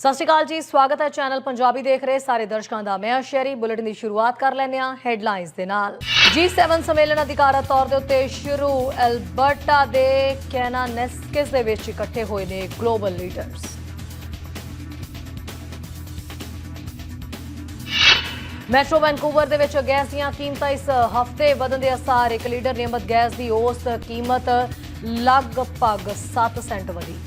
ਸਤਿ ਸ਼੍ਰੀ ਅਕਾਲ ਜੀ, ਸਵਾਗਤ ਹੈ ਚੈਨਲ ਪੰਜਾਬੀ ਦੇਖ ਰਹੇ ਸਾਰੇ ਦਰਸ਼ਕਾਂ ਦਾ। ਮੈਂ ਸ਼ੇਰੀ ਬੁਲੇਟਿਨ ਦੀ ਸ਼ੁਰੂਆਤ ਕਰ ਲੈਂਦੇ ਹਾਂ ਹੈਡਲਾਈਨਸ ਦੇ ਨਾਲ। G7 ਸੰਮੇਲਨ ਅਧਿਕਾਰਤ ਤੌਰ ਦੇ ਉੱਤੇ ਸ਼ੁਰੂ। ਐਲਬਰਟਾ ਦੇ ਕੈਨਾ ਦੇ ਵਿੱਚ ਇਕੱਠੇ ਹੋਏ ਨੇ ਗਲੋਬਲ ਲੀਡਰਸ। ਮੈਟਰੋ ਵੈਨਕੂਵਰ ਦੇ ਵਿੱਚ ਗੈਸ ਦੀਆਂ ਕੀਮਤਾਂ ਇਸ ਹਫ਼ਤੇ ਵਧਣ ਦੇ ਅਸਾਰ। ਇੱਕ ਲੀਟਰ ਨਿਯਮਤ ਗੈਸ ਦੀ ਔਸਤ ਕੀਮਤ ਲਗਭਗ 7 ਸੈਂਟ ਵਧੀ।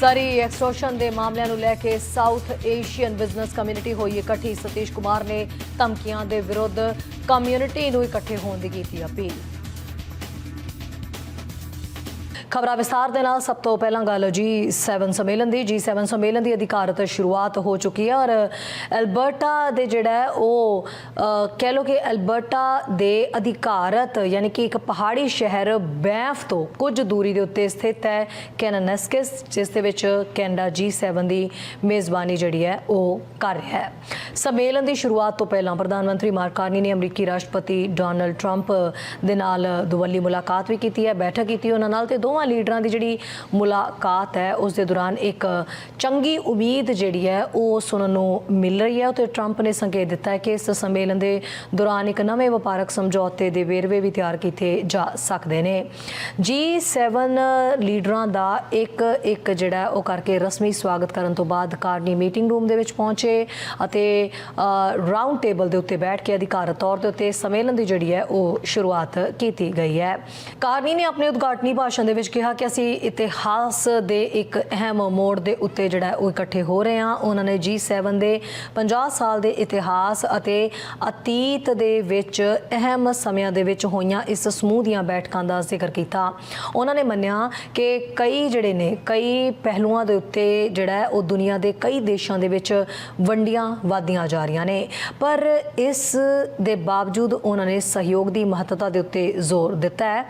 ਸਰੀ ਐਕਸਟੋਰਸ਼ਨ ਦੇ ਮਾਮਲਿਆਂ ਨੂੰ ਲੈ ਕੇ ਸਾਊਥ ਏਸ਼ੀਅਨ ਬਿਜ਼ਨਸ ਕਮਿਊਨਿਟੀ ਹੋਈ ਇਕੱਠੀ। ਸਤੀਸ਼ ਕੁਮਾਰ ਨੇ ਧਮਕੀਆਂ ਦੇ ਵਿਰੁੱਧ ਕਮਿਊਨਿਟੀ ਨੂੰ ਇਕੱਠੇ ਹੋਣ ਦੀ ਕੀਤੀ ਅਪੀਲ। ਖਬਰਾਂ ਵਿਸਤਾਰ ਦੇ ਨਾਲ ਸਭ ਤੋਂ ਪਹਿਲਾਂ ਗੱਲ ਜੀ G7 ਸੰਮੇਲਨ ਦੀ। ਜੀ G7 ਸੰਮੇਲਨ ਦੀ ਅਧਿਕਾਰਤ ਸ਼ੁਰੂਆਤ ਹੋ ਚੁੱਕੀ ਹੈ ਔਰ ਐਲਬਰਟਾ ਦੇ ਜਿਹੜਾ ਉਹ ਕਹਿ ਲੋ ਕਿ ਐਲਬਰਟਾ ਦੇ ਅਧਿਕਾਰਤ ਯਾਨੀ ਕਿ ਇੱਕ ਪਹਾੜੀ ਸ਼ਹਿਰ ਬੈਂਫ ਤੋਂ ਕੁਝ ਦੂਰੀ ਦੇ ਉੱਤੇ ਸਥਿਤ ਹੈ ਕੈਨਾਨੈਸਕਿਸ, ਜਿਸ ਦੇ ਵਿੱਚ ਕੈਨੇਡਾ G7 ਦੀ ਮੇਜ਼ਬਾਨੀ ਜਿਹੜੀ ਹੈ ਉਹ ਕਰ ਰਿਹਾ ਹੈ। ਸੰਮੇਲਨ ਦੀ ਸ਼ੁਰੂਆਤ ਤੋਂ ਪਹਿਲਾਂ ਪ੍ਰਧਾਨ ਮੰਤਰੀ ਮਾਰਕ ਨੇ ਅਮਰੀਕੀ ਰਾਸ਼ਟਰਪਤੀ ਡੋਨਲਡ ਟਰੰਪ ਦੇ ਨਾਲ ਦੁਵੱਲੀ ਮੁਲਾਕਾਤ ਵੀ ਕੀਤੀ ਹੈ। ਬੈਠਕ ਕੀਤੀ ਉਹਨਾਂ ਨਾਲ ਤੇ ਦੋਵਾਂ ਲੀਡਰਾਂ ਦੀ ਜਿਹੜੀ ਮੁਲਾਕਾਤ ਹੈ, ਉਸ ਦੇ ਦੌਰਾਨ ਇੱਕ ਚੰਗੀ ਉਮੀਦ ਜਿਹੜੀ ਹੈ, ਉਹ ਸੁਣਨ ਨੂੰ ਮਿਲ ਰਹੀ ਹੈ। ਤੇ ਟਰੰਪ ਨੇ ਸੰਕੇਤ ਦਿੱਤਾ ਹੈ ਕਿ ਇਸ ਸੰਮੇਲਨ ਦੇ ਦੌਰਾਨ ਇੱਕ ਨਵੇਂ ਵਪਾਰਕ ਸਮਝੌਤੇ ਦੇ ਵੇਰਵੇ ਵੀ ਤਿਆਰ ਕੀਤੇ ਜਾ ਸਕਦੇ ਨੇ। G7 ਲੀਡਰਾਂ ਦਾ ਇੱਕ ਇੱਕ ਜਿਹੜਾ ਉਹ ਕਰਕੇ ਰਸਮੀ ਸਵਾਗਤ ਕਰਨ ਤੋਂ ਬਾਅਦ ਕਾਰਨੀ ਮੀਟਿੰਗ ਰੂਮ ਦੇ ਵਿੱਚ ਪਹੁੰਚੇ ਅਤੇ ਰਾਉਂਡ ਟੇਬਲ ਦੇ ਉੱਤੇ ਬੈਠ ਕੇ ਅਧਿਕਾਰਤ ਤੌਰ ਦੇ ਉੱਤੇ ਸੰਮੇਲਨ ਦੀ ਜਿਹੜੀ ਹੈ, ਉਹ ਸ਼ੁਰੂਆਤ ਕੀਤੀ ਗਈ ਹੈ। ਕਾਰਨੀ ਨੇ ਆਪਣੇ ਉਦਘਾਟਨੀ ਭਾਸ਼ਣ ਦੇ ਵਿੱਚ ਕਿਹਾ ਕਿ ਅਸੀਂ ਇਤਿਹਾਸ ਦੇ ਇੱਕ ਅਹਿਮ ਮੋੜ ਦੇ ਉੱਤੇ ਜਿਹੜਾ ਉਹ ਇਕੱਠੇ ਹੋ ਰਹੇ ਹਾਂ। ਉਹਨਾਂ ਨੇ G7 ਦੇ 50 ਸਾਲ ਦੇ ਇਤਿਹਾਸ ਅਤੇ ਅਤੀਤ ਦੇ ਵਿੱਚ ਅਹਿਮ ਸਮਿਆਂ ਦੇ ਵਿੱਚ ਹੋਈਆਂ ਇਸ ਸਮੂਹ ਦੀਆਂ ਬੈਠਕਾਂ ਦਾ ਜ਼ਿਕਰ ਕੀਤਾ। ਉਹਨਾਂ ਨੇ ਮੰਨਿਆ ਕਿ ਕਈ ਜਿਹੜੇ ਨੇ, ਕਈ ਪਹਿਲੂਆਂ ਦੇ ਉੱਤੇ ਜਿਹੜਾ ਉਹ ਦੁਨੀਆ ਦੇ ਕਈ ਦੇਸ਼ਾਂ ਦੇ ਵਿੱਚ ਵੰਡੀਆਂ ਵਾਦੀਆਂ ਜਾ ਰਹੀਆਂ ਨੇ। ਪਰ ਇਸ ਦੇ ਬਾਵਜੂਦ ਉਹਨਾਂ ਨੇ ਸਹਿਯੋਗ ਦੀ ਮਹੱਤਤਾ ਦੇ ਉੱਤੇ ਜ਼ੋਰ ਦਿੱਤਾ ਹੈ।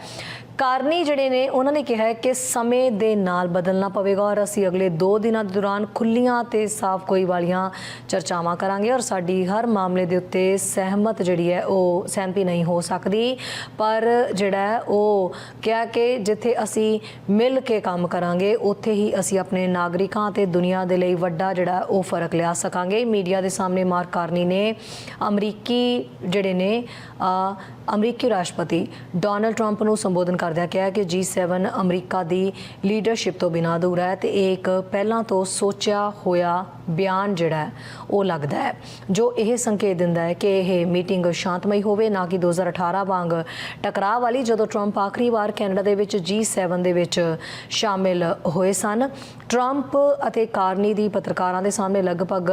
ਕਾਰਨੀ ਜਿਹੜੇ ਨੇ, ਉਹਨਾਂ ਨੇ ਕਿਹਾ ਹੈ ਕਿ ਸਮੇਂ ਦੇ ਨਾਲ ਬਦਲਣਾ ਪਵੇਗਾ ਔਰ ਅਸੀਂ ਅਗਲੇ 2 ਦਿਨਾਂ ਦੇ ਦੌਰਾਨ ਖੁੱਲੀਆਂ ਤੇ ਸਾਫ਼ ਕੋਈ ਵਾਲੀਆਂ ਚਰਚਾਵਾਂ ਕਰਾਂਗੇ ਔਰ ਸਾਡੀ ਹਰ ਮਾਮਲੇ ਦੇ ਉੱਤੇ ਸਹਿਮਤ ਜਿਹੜੀ ਹੈ, ਉਹ ਸਹਿਮਤੀ ਨਹੀਂ ਹੋ ਸਕਦੀ। ਪਰ ਜਿਹੜਾ ਉਹ ਕਿਹਾ ਕਿ ਜਿੱਥੇ ਅਸੀਂ ਮਿਲ ਕੇ ਕੰਮ ਕਰਾਂਗੇ, ਉੱਥੇ ਹੀ ਅਸੀਂ ਆਪਣੇ ਨਾਗਰਿਕਾਂ ਤੇ ਦੁਨੀਆ ਦੇ ਲਈ ਵੱਡਾ ਜਿਹੜਾ ਉਹ ਫ਼ਰਕ ਲਿਆ ਸਕਾਂਗੇ। ਮੀਡੀਆ ਦੇ ਸਾਹਮਣੇ ਮਾਰਕ ਕਾਰਨੀ ਨੇ ਅਮਰੀਕੀ ਜਿਹੜੇ ਨੇ ਅਮਰੀਕੀ ਰਾਸ਼ਟਰਪਤੀ ਡੋਨਲਡ ਟਰੰਪ ਨੂੰ ਸੰਬੋਧਨ ਕਰਦਿਆਂ ਕਿਹਾ ਕਿ G7 ਅਮਰੀਕਾ ਦੀ ਲੀਡਰਸ਼ਿਪ ਤੋਂ ਬਿਨਾਂ ਅਧੂਰਾ ਹੈ ਤੇ ਇਹ ਇੱਕ ਪਹਿਲਾਂ ਤੋਂ ਸੋਚਿਆ ਹੋਇਆ ਬਿਆਨ ਜਿਹੜਾ ਉਹ ਲੱਗਦਾ ਹੈ। ਜੋ ਇਹ ਸੰਕੇਤ ਦਿੰਦਾ ਹੈ ਕਿ ਇਹ ਮੀਟਿੰਗ ਸ਼ਾਂਤਮਈ ਹੋਵੇ, ਨਾ ਕਿ 2018 ਵਾਂਗ ਟਕਰਾਅ ਵਾਲੀ, ਜਦੋਂ ਟਰੰਪ ਆਖਰੀ ਵਾਰ ਕੈਨੇਡਾ ਦੇ ਵਿੱਚ G7 ਦੇ ਵਿੱਚ ਸ਼ਾਮਿਲ ਹੋਏ ਸਨ। ਟਰੰਪ ਅਤੇ ਕਾਰਨੀ ਦੀ ਪੱਤਰਕਾਰਾਂ ਦੇ ਸਾਹਮਣੇ ਲਗਭਗ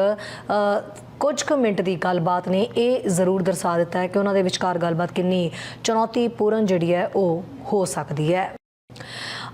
ਕੁਝ ਕੁ ਮਿੰਟ ਦੀ ਗੱਲਬਾਤ ਨੇ, ਇਹ ਜ਼ਰੂਰ ਦਰਸਾ ਦਿੱਤਾ ਹੈ ਕਿ ਉਹਨਾਂ ਦੇ ਵਿਚਕਾਰ ਗੱਲਬਾਤ ਕਿੰਨੀ ਚੁਣੌਤੀਪੂਰਨ ਜਿਹੜੀ ਹੈ, ਉਹ ਹੋ ਸਕਦੀ ਹੈ।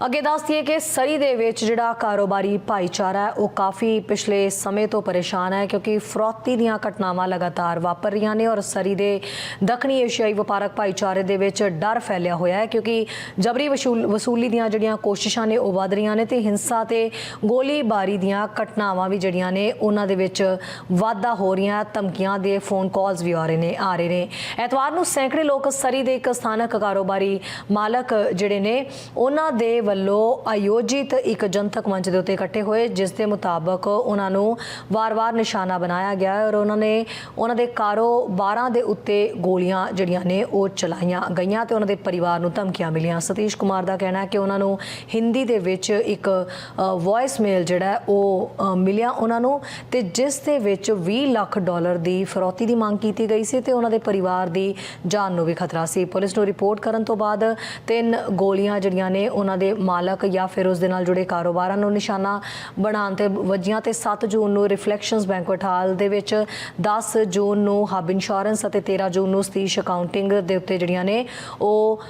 ਅੱਗੇ ਦੱਸਦੀਏ ਕਿ ਸਰੀ ਦੇ ਵਿੱਚ ਜਿਹੜਾ ਕਾਰੋਬਾਰੀ ਭਾਈਚਾਰਾ ਹੈ, ਉਹ ਕਾਫੀ ਪਿਛਲੇ ਸਮੇਂ ਤੋਂ ਪਰੇਸ਼ਾਨ ਹੈ ਕਿਉਂਕਿ ਫਰੌਤੀ ਦੀਆਂ ਘਟਨਾਵਾਂ ਲਗਾਤਾਰ ਵਾਪਰ ਰਹੀਆਂ ਨੇ ਔਰ ਸਰੀ ਦੇ ਦੱਖਣੀ ਏਸ਼ੀਆਈ ਵਪਾਰਕ ਭਾਈਚਾਰੇ ਦੇ ਵਿੱਚ ਡਰ ਫੈਲਿਆ ਹੋਇਆ ਹੈ ਕਿਉਂਕਿ ਜਬਰੀ ਵਸੂਲ- ਵਸੂਲੀ ਦੀਆਂ ਜਿਹੜੀਆਂ ਕੋਸ਼ਿਸ਼ਾਂ ਨੇ ਉਹ ਵਧ ਰਹੀਆਂ ਨੇ ਤੇ ਹਿੰਸਾ ਤੇ ਗੋਲੀਬਾਰੀ ਦੀਆਂ ਘਟਨਾਵਾਂ ਵੀ ਜਿਹੜੀਆਂ ਨੇ ਉਹਨਾਂ ਦੇ ਵਿੱਚ ਵਾਧਾ ਹੋ ਰਹੀਆਂ ਧਮਕੀਆਂ ਦੇ ਫੋਨ ਕਾਲਸ ਵੀ ਆ ਰਹੇ ਨੇ, ਆ ਰਹੇ ਨੇ। ਐਤਵਾਰ ਨੂੰ ਸੈਂਕੜੇ ਲੋਕ ਸਰੀ ਦੇ ਇੱਕ ਸਥਾਨਕ ਕਾਰੋਬਾਰੀ ਮਾਲਕ ਜਿਹੜੇ ਨੇ, ਉਹਨਾਂ ਦੇ ਵੱਲੋਂ ਆਯੋਜਿਤ ਇੱਕ ਜਨਤਕ ਮੰਚ ਦੇ ਉੱਤੇ ਇਕੱਠੇ ਹੋਏ, ਜਿਸ ਦੇ ਮੁਤਾਬਕ ਉਹਨਾਂ ਨੂੰ ਵਾਰ-ਵਾਰ ਨਿਸ਼ਾਨਾ ਬਣਾਇਆ ਗਿਆ ਔਰ ਉਹਨਾਂ ਨੇ ਉਹਨਾਂ ਦੇ ਕਾਰੋਬਾਰਾਂ ਦੇ ਉੱਤੇ ਗੋਲੀਆਂ ਜਿਹੜੀਆਂ ਨੇ ਉਹ ਚਲਾਈਆਂ ਗਈਆਂ ਤੇ ਉਹਨਾਂ ਦੇ ਪਰਿਵਾਰ ਨੂੰ ਧਮਕੀਆਂ ਮਿਲੀਆਂ। ਸਤੀਸ਼ ਕੁਮਾਰ ਦਾ ਕਹਿਣਾ ਹੈ ਕਿ ਉਹਨਾਂ ਨੂੰ ਹਿੰਦੀ ਦੇ ਵਿੱਚ ਇੱਕ ਵੌਇਸ ਮੇਲ ਜਿਹੜਾ ਉਹ ਮਿਲਿਆ ਉਹਨਾਂ ਨੂੰ ਤੇ ਜਿਸ ਦੇ ਵਿੱਚ 20 ਲੱਖ ਡਾਲਰ ਦੀ ਫਰੌਤੀ ਦੀ ਮੰਗ ਕੀਤੀ ਗਈ ਸੀ ਤੇ ਉਹਨਾਂ ਦੇ ਪਰਿਵਾਰ ਦੀ ਜਾਨ ਨੂੰ ਵੀ ਖਤਰਾ ਸੀ। ਪੁਲਿਸ ਨੂੰ ਰਿਪੋਰਟ ਕਰਨ ਤੋਂ ਬਾਅਦ ਤਿੰਨ ਗੋਲੀਆਂ ਜਿਹੜੀਆਂ ਨੇ ਉਹਨਾਂ ਦੇ ਮਾਲਕ ਜਾਂ ਫਿਰ ਉਸ ਦੇ ਨਾਲ ਜੁੜੇ ਕਾਰੋਬਾਰਾਂ ਨੂੰ ਨਿਸ਼ਾਨਾ ਬਣਾਉਣ ਤੇ ਵੱਜੀਆਂ ਤੇ 7 ਜੂਨ ਨੂੰ ਰਿਫਲੈਕਸ਼ਨਸ ਬੈਂਕੁਏਟ ਹਾਲ ਦੇ ਵਿੱਚ 10 ਜੂਨ ਨੂੰ ਹਬ ਇੰਸ਼ੋਰੈਂਸ ਅਤੇ 13 ਜੂਨ ਨੂੰ ਸਤੀਸ਼ ਅਕਾਊਂਟਿੰਗ ਦੇ ਉੱਤੇ ਜਿਹੜੀਆਂ ਨੇ, ਉਹ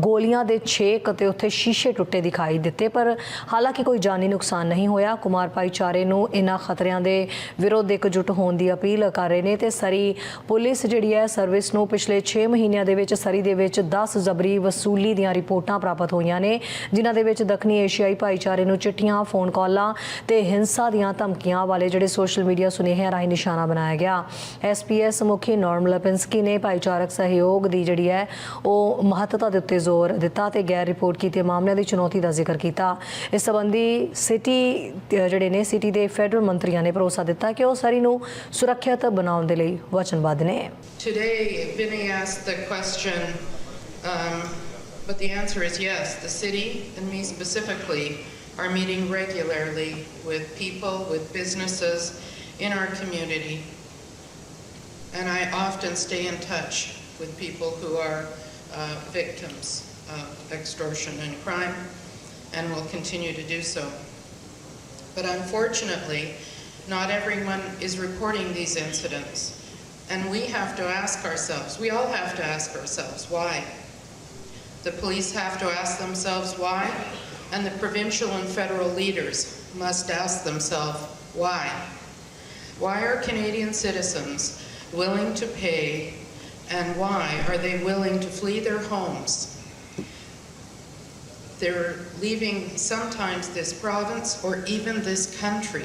ਗੋਲੀਆਂ ਦੇ ਛੇਕ ਅਤੇ ਉੱਥੇ ਸ਼ੀਸ਼ੇ ਟੁੱਟੇ ਦਿਖਾਈ ਦਿੱਤੇ। ਪਰ ਹਾਲਾਂਕਿ ਕੋਈ ਜਾਨੀ ਨੁਕਸਾਨ ਨਹੀਂ ਹੋਇਆ। ਕੁਮਾਰ ਭਾਈਚਾਰੇ ਨੂੰ ਇਹਨਾਂ ਖਤਰਿਆਂ ਦੇ ਵਿਰੁੱਧ ਇਕਜੁੱਟ ਹੋਣ ਦੀ ਅਪੀਲ ਕਰ ਰਹੇ ਨੇ ਤੇ ਸਰੀ ਪੁਲਿਸ ਜਿਹੜੀ ਹੈ, ਸਰਵਿਸ ਨੂੰ ਪਿਛਲੇ 6 ਮਹੀਨਿਆਂ ਦੇ ਵਿੱਚ, ਸਰੀ ਦੇ ਵਿੱਚ 10 ਜ਼ਬਰੀ ਵਸੂਲੀ ਦੀਆਂ ਰਿਪੋਰਟਾਂ ਪ੍ਰਾਪਤ ਹੋਈਆਂ ਨੇ ਜਿਨ੍ਹਾਂ ਦੇ ਵਿੱਚ ਦੱਖਣੀ ਏਸ਼ੀਆਈ ਭਾਈਚਾਰੇ ਨੂੰ ਚਿੱਠੀਆਂ ਫੋਨ ਕਾਲਾਂ ਤੇ ਹਿੰਸਾ ਦੀਆਂ ਧਮਕੀਆਂ ਵਾਲੇ ਜਿਹੜੇ ਸੋਸ਼ਲ ਮੀਡੀਆ ਸੁਨੇਹਿਆਂ ਰਾਹੀਂ ਨਿਸ਼ਾਨਾ ਬਣਾਇਆ ਗਿਆ। ਐਸਪੀਐਸ ਮੁਖੀ ਨੋਰਮ ਲਪਿੰਸਕੀ ਨੇ ਭਾਈਚਾਰਕ ਸਹਿਯੋਗ ਦੀ ਜਿਹੜੀ ਹੈ ਉਹ ਮਹੱਤਤਾ ਦੇ ਉੱਤੇ ਜ਼ੋਰ ਦਿੱਤਾ ਤੇ ਗੈਰ ਰਿਪੋਰਟ ਕੀਤੇ ਮਾਮਲਿਆਂ ਦੀ ਚੁਣੌਤੀ ਦਾ ਜ਼ਿਕਰ ਕੀਤਾ। ਇਸ ਸੰਬੰਧੀ ਸਿਟੀ ਜਿਹੜੇ ਨੇ ਸਿਟੀ ਦੇ ਫੈਡਰਲ ਮੰਤਰੀਆਂ ਨੇ ਭਰੋਸਾ ਦਿੱਤਾ ਕਿ ਉਹ ਸਰੀ ਨੂੰ ਸੁਰੱਖਿਅਤ ਬਣਾਉਣ ਦੇ ਲਈ ਵਚਨਬੱਧ ਨੇ। Today, Vinny asked the question, um, but the answer is yes. The city, and me specifically, are meeting regularly with people, with businesses in our community. And I often stay in touch with people who are uh, victims of extortion and crime, and will continue to do so. But unfortunately, not everyone is reporting these incidents. And we have to ask ourselves, we all have to ask ourselves, why? The police have to ask themselves why, and the provincial and federal leaders must ask themselves why. Why are Canadian citizens willing to pay, and why are they willing to flee their homes? They're leaving sometimes this province or even this country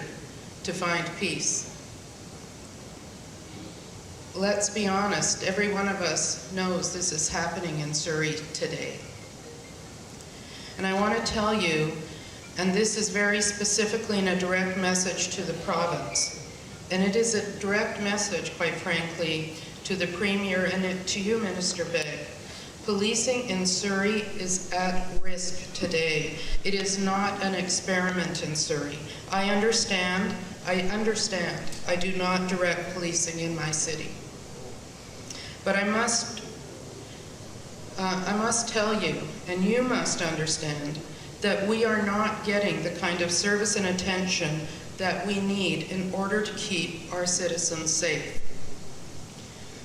to find peace. Let's be honest, every one of us knows this is happening in Surrey today. And I want to tell you, and this is very specifically in a direct message to the province, and it is a direct message, quite frankly, to the Premier and to you, Minister Begg. Policing in Surrey is at risk today. It is not an experiment in Surrey. I understand, I understand, I do not direct policing in my city. But I must, uh, I must tell you, and you must understand, that we are not getting the kind of service and attention that we need in order to keep our citizens safe.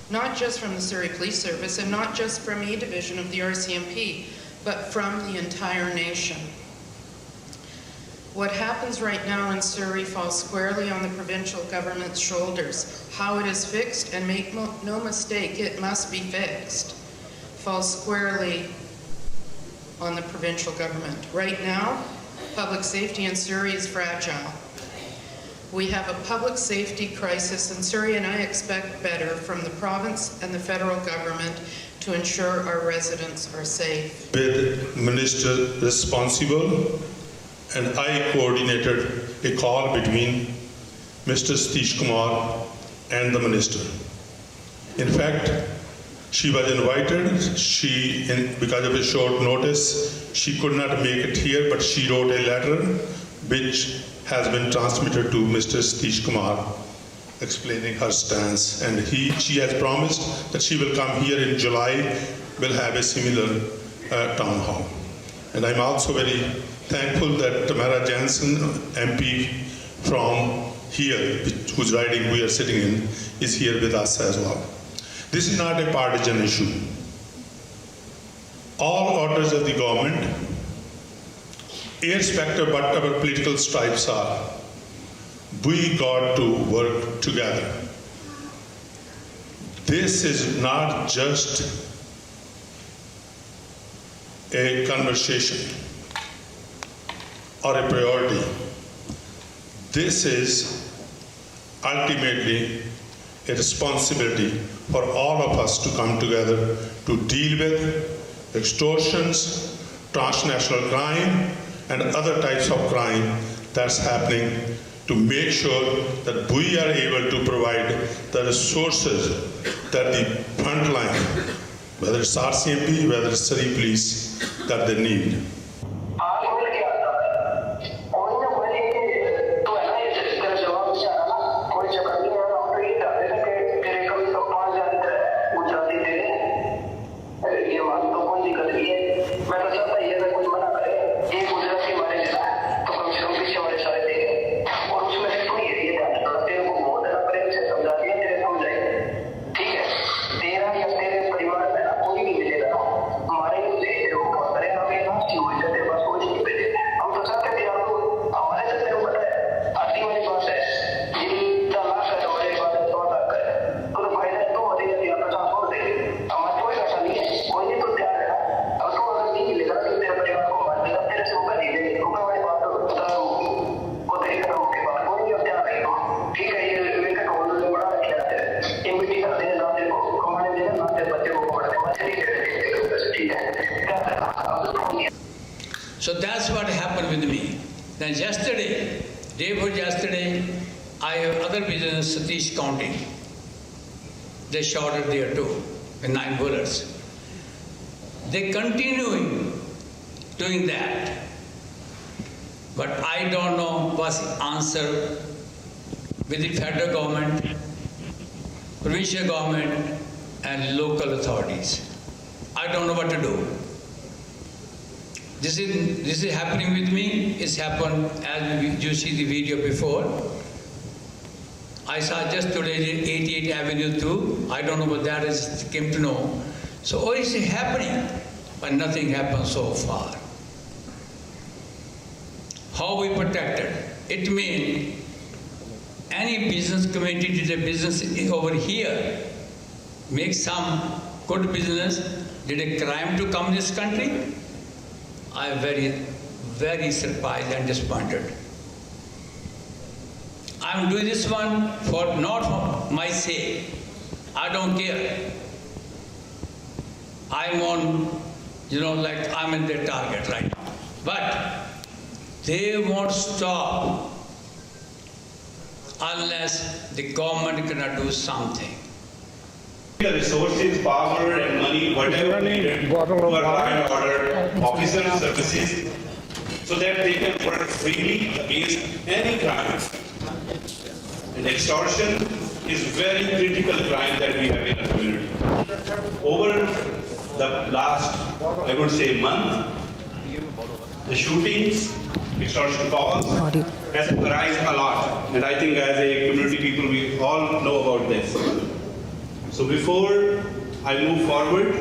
Not just from the Surrey Police Service and not just from E Division of the RCMP, but from the entire nation. What happens right now in Surrey falls squarely on the provincial government's shoulders. How it is fixed, and make mo- no mistake, it must be fixed, falls squarely on the provincial government. Right now, public safety in Surrey is fragile. We have a public safety crisis in Surrey, and I expect better from the province and the federal government to ensure our residents are safe. with minister responsible and I coordinated a call between Mr. Satish Kumar and the minister. In fact, she was invited, she, in- because of a short notice, she could not make it here, but she wrote a letter which has been transmitted to Mr. Satish Kumar explaining her stance. And he, she has promised that she will come here in July, will have a similar uh, town hall. And I'm also very thankful that Tamara Jansen, MP from here, whose riding we are sitting in, is here with us as well. This is not a partisan issue. All orders of the government, irrespective of what our political stripes are, we got to work together. This is not just a conversation or a priority. This is ultimately a responsibility for all of us to come together to deal with extortions, transnational crime, and other types of crime that's happening to make sure that we are able to provide the resources that the frontline, whether it's RCMP, whether it's city police, that they need. Then yesterday, day before yesterday, I have other business, in Satish County. They shot it there too, with nine bullets. They continuing doing that. But I don't know what's the answer with the federal government, provincial government, and local authorities. I don't know what to do. This is, this is happening with me. It's happened as you see the video before. I saw just today 88 Avenue too. I don't know what that is, came to know. So what is happening? But nothing happened so far. How we protected? It means any business community did a business over here, make some good business, did a crime to come this country? I am very, very surprised and disappointed. I am doing this one for not for my sake. I don't care. I'm on, you know, like I'm in their target right now. But they won't stop unless the government cannot do something. The resources, power and money, whatever needed to our law and order officers, services, so that they can work freely against any crime. And extortion is very critical crime that we have in our community. Over the last, I would say, month, the shootings, extortion calls has arisen a lot. And I think as a community people, we all know about this. So before I move forward,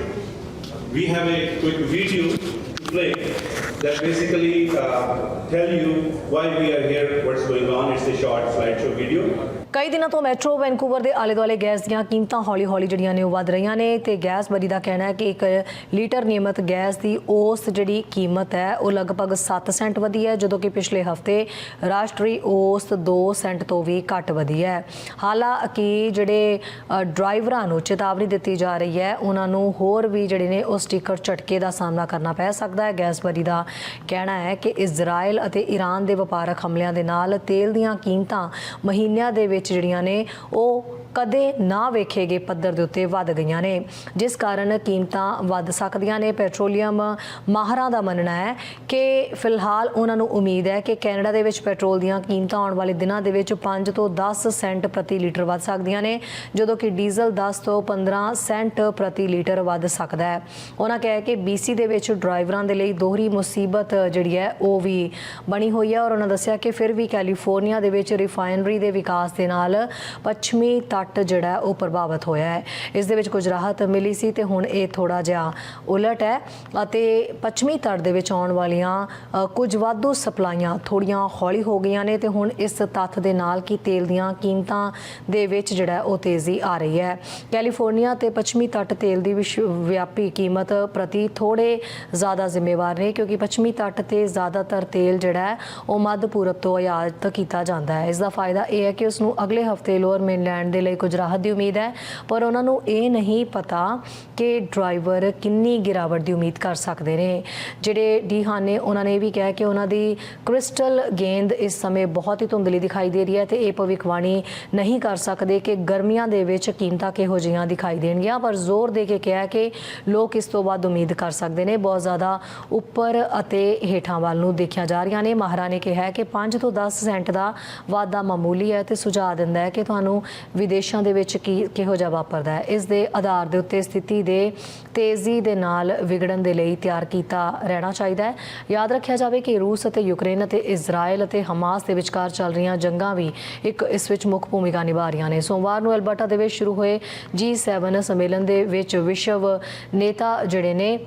we have a quick video to play that basically uh, tell you why we are here, what's going on. It's a short slideshow video. ਕਈ ਦਿਨਾਂ ਤੋਂ metro Vancouver ਦੇ ਆਲੇ ਦੁਆਲੇ gas ਦੀਆਂ ਕੀਮਤਾਂ ਹੌਲੀ-ਹੌਲੀ ਜਿਹੜੀਆਂ ਨੇ ਉਹ ਵਧ ਰਹੀਆਂ ਨੇ ਤੇ ਗੈਸ ਬਰੀ ਦਾ ਕਹਿਣਾ ਹੈ ਕਿ 1 ਲੀਟਰ ਨਿਯਮਤ ਗੈਸ ਦੀ ਔਸਤ ਜਿਹੜੀ ਕੀਮਤ ਹੈ, ਉਹ ਲਗਭਗ 7 ਸੈਂਟ ਵਧੀ ਹੈ, ਜਦੋਂ ਕਿ ਪਿਛਲੇ ਹਫ਼ਤੇ ਰਾਸ਼ਟਰੀ ਔਸਤ 2 ਸੈਂਟ ਤੋਂ ਵੀ ਘੱਟ ਵਧੀ ਹੈ। ਹਾਲਾਂਕਿ ਜਿਹੜੇ ਡਰਾਈਵਰਾਂ ਨੂੰ ਚੇਤਾਵਨੀ ਦਿੱਤੀ ਜਾ ਰਹੀ ਹੈ, ਉਹਨਾਂ ਨੂੰ ਹੋਰ ਵੀ ਜਿਹੜੇ ਨੇ ਉਹ ਸਟicker ਝਟਕੇ ਦਾ ਸਾਹਮਣਾ ਕਰਨਾ ਪੈ ਸਕਦਾ ਹੈ। ਗੈਸ ਬਰੀ ਦਾ ਕਹਿਣਾ ਹੈ ਕਿ ਇਜ਼ਰਾਈਲ ਅਤੇ ਈਰਾਨ ਦੇ ਵਪਾਰਕ ਹਮਲਿਆਂ ਦੇ ਨਾਲ ਤੇਲ ਦੀਆਂ ਕੀਮਤਾਂ ਮਹੀਨਿਆਂ ਦੇ ਵਿੱਚ ਜਿਹੜੀਆਂ ਨੇ ਉਹ ਕਦੇ ਨਾ ਵੇਖੇਗੇ ਪੱਧਰ ਦੇ ਉੱਤੇ ਵੱਧ ਗਈਆਂ ਨੇ। ਜਿਸ ਕਾਰਨ ਕੀਮਤਾਂ ਵੱਧ ਸਕਦੀਆਂ ਨੇ। ਪੈਟਰੋਲੀਅਮ ਮਾਹਰਾਂ ਦਾ ਮੰਨਣਾ ਹੈ ਕਿ ਫਿਲਹਾਲ ਉਹਨਾਂ ਨੂੰ ਉਮੀਦ ਹੈ ਕਿ ਕੈਨੇਡਾ ਦੇ ਵਿੱਚ ਪੈਟਰੋਲ ਦੀਆਂ ਕੀਮਤਾਂ ਆਉਣ ਵਾਲੇ ਦਿਨਾਂ ਦੇ ਵਿੱਚ 5 ਤੋਂ 10 ਸੈਂਟ ਪ੍ਰਤੀ ਲੀਟਰ ਵੱਧ ਸਕਦੀਆਂ ਨੇ, ਜਦੋਂ ਕਿ ਡੀਜ਼ਲ 10 ਤੋਂ 15 ਸੈਂਟ ਪ੍ਰਤੀ ਲੀਟਰ ਵੱਧ ਸਕਦਾ ਹੈ। ਉਹਨਾਂ ਕਿਹਾ ਕਿ BC ਦੇ ਵਿੱਚ ਡਰਾਈਵਰਾਂ ਦੇ ਲਈ ਦੋਹਰੀ ਮੁਸੀਬਤ ਜਿਹੜੀ ਹੈ, ਉਹ ਵੀ ਬਣੀ ਹੋਈ ਹੈ ਔਰ ਉਹਨਾਂ ਦੱਸਿਆ ਕਿ ਫਿਰ ਵੀ ਕੈਲੀਫੋਰਨੀਆ ਦੇ ਵਿੱਚ ਰਿਫਾਈਨਰੀ ਦੇ ਵਿਕਾਸ ਦੇ ਨਾਲ ਪੱਛਮੀ ਤੱਟ ਜਿਹੜਾ ਉਹ ਪ੍ਰਭਾਵਿਤ ਹੋਇਆ ਹੈ। ਇਸ ਦੇ ਵਿੱਚ ਕੁਝ ਰਾਹਤ ਮਿਲੀ ਸੀ ਤੇ ਹੁਣ ਇਹ ਥੋੜਾ ਜਿਹਾ ਉਲਟ ਹੈ ਅਤੇ ਪੱਛਮੀ ਤੱਟ ਦੇ ਵਿੱਚ ਆਉਣ ਵਾਲੀਆਂ ਕੁਝ ਵਾਧੂ ਸਪਲਾਈਆਂ ਥੋੜੀਆਂ ਹੌਲੀ ਹੋ ਗਈਆਂ ਨੇ ਤੇ ਹੁਣ ਇਸ ਤੱਥ ਦੇ ਨਾਲ ਕਿ ਤੇਲ ਦੀਆਂ ਕੀਮਤਾਂ ਦੇ ਵਿੱਚ ਜਿਹੜਾ ਉਹ ਤੇਜ਼ੀ ਆ ਰਹੀ ਹੈ। ਕੈਲੀਫੋਰਨੀਆ ਤੇ ਪੱਛਮੀ ਤੱਟ ਤੇਲ ਦੀ ਵਿਸ਼ਵ ਵਿਆਪੀ ਕੀਮਤ ਪ੍ਰਤੀ ਥੋੜੇ ਜ਼ਿਆਦਾ ਜ਼ਿੰਮੇਵਾਰ ਨੇ ਕਿਉਂਕਿ ਪੱਛਮੀ ਤੱਟ ਤੇ ਜ਼ਿਆਦਾਤਰ ਤੇਲ ਜਿਹੜਾ ਹੈ ਉਹ ਮੱਧ ਪੂਰਬ ਤੋਂ ਆਯਾਤ ਕੀਤਾ ਜਾਂਦਾ ਹੈ। ਇਸ ਦਾ ਫਾਇਦਾ ਇਹ ਹੈ ਕਿ ਉਸ ਨੂੰ ਅਗਲੇ ਹਫ਼ਤੇ ਲੋਅਰ ਮੇਨਲੈਂਡ ਦੇ ਲਈ ਕੁਝ ਰਾਹਤ ਦੀ ਉਮੀਦ ਹੈ। ਪਰ ਉਹਨਾਂ ਨੂੰ ਇਹ ਨਹੀਂ ਪਤਾ ਕਿ ਡਰਾਈਵਰ ਕਿੰਨੀ ਗਿਰਾਵਟ ਦੀ ਉਮੀਦ ਕਰ ਸਕਦੇ ਨੇ। ਜਿਹੜੇ ਡੀਹਾਨ ਨੇ ਉਹਨਾਂ ਨੇ ਵੀ ਕਿਹਾ ਕਿ ਉਹਨਾਂ ਦੀ ਕ੍ਰਿਸਟਲ ਗੇਂਦ ਇਸ ਸਮੇਂ ਬਹੁਤ ਹੀ ਧੁੰਦਲੀ ਦਿਖਾਈ ਦੇ ਰਹੀ ਹੈ ਤੇ ਇਹ ਭਵਿੱਖਬਾਣੀ ਨਹੀਂ ਕਰ ਸਕਦੇ ਕਿ ਗਰਮੀਆਂ ਦੇ ਵਿੱਚ ਕੀਮਤਾਂ ਕਿਹੋ ਜਿਹੀਆਂ ਦਿਖਾਈ ਦੇਣਗੀਆਂ। ਪਰ ਜ਼ੋਰ ਦੇ ਕੇ ਕਿਹਾ ਕਿ ਲੋਕ ਇਸ ਤੋਂ ਵੱਧ ਉਮੀਦ ਕਰ ਸਕਦੇ ਨੇ। ਬਹੁਤ ਜ਼ਿਆਦਾ ਉੱਪਰ ਅਤੇ ਹੇਠਾਂ ਵੱਲ ਨੂੰ ਦੇਖਿਆ ਜਾ ਰਹੀਆਂ ਨੇ। ਮਾਹਰਾਂ ਨੇ ਕਿਹਾ ਕਿ 5 ਤੋਂ 10 ਸੈਂਟ ਦਾ ਵਾਧਾ ਮਾਮੂਲੀ ਹੈ ਤੇ ਸੁਝਾਅ ਦਿੰਦਾ ਹੈ ਕਿ ਤੁਹਾਨੂੰ ਵਿਦੇਸ਼ ਦੇਸ਼ਾਂ ਦੇ ਵਿੱਚ ਕੀ ਕਿਹੋ ਜਿਹਾ ਵਾਪਰਦਾ ਹੈ? ਇਸ ਦੇ ਆਧਾਰ ਦੇ ਉੱਤੇ ਸਥਿਤੀ ਦੇ ਤੇਜ਼ੀ ਦੇ ਨਾਲ ਵਿਗੜਨ ਦੇ ਲਈ ਤਿਆਰ ਕੀਤਾ ਰਹਿਣਾ ਚਾਹੀਦਾ ਹੈ। ਯਾਦ ਰੱਖਿਆ ਜਾਵੇ ਕਿ ਰੂਸ ਅਤੇ ਯੂਕਰੇਨ ਅਤੇ ਇਜ਼ਰਾਈਲ ਅਤੇ ਹਮਾਸ ਦੇ ਵਿਚਕਾਰ ਚੱਲ ਰਹੀਆਂ ਜੰਗਾਂ ਵੀ ਇੱਕ ਇਸ ਵਿੱਚ ਮੁੱਖ ਭੂਮਿਕਾ ਨਿਭਾ ਰਹੀਆਂ ਨੇ। ਸੋਮਵਾਰ ਨੂੰ ਅਲਬਰਟਾ ਦੇ ਵਿੱਚ ਸ਼ੁਰੂ ਹੋਏ G7 ਸੰਮੇਲਨ ਦੇ ਵਿੱਚ ਵਿਸ਼ਵ ਨੇਤਾ ਜਿਹੜੇ ਨੇ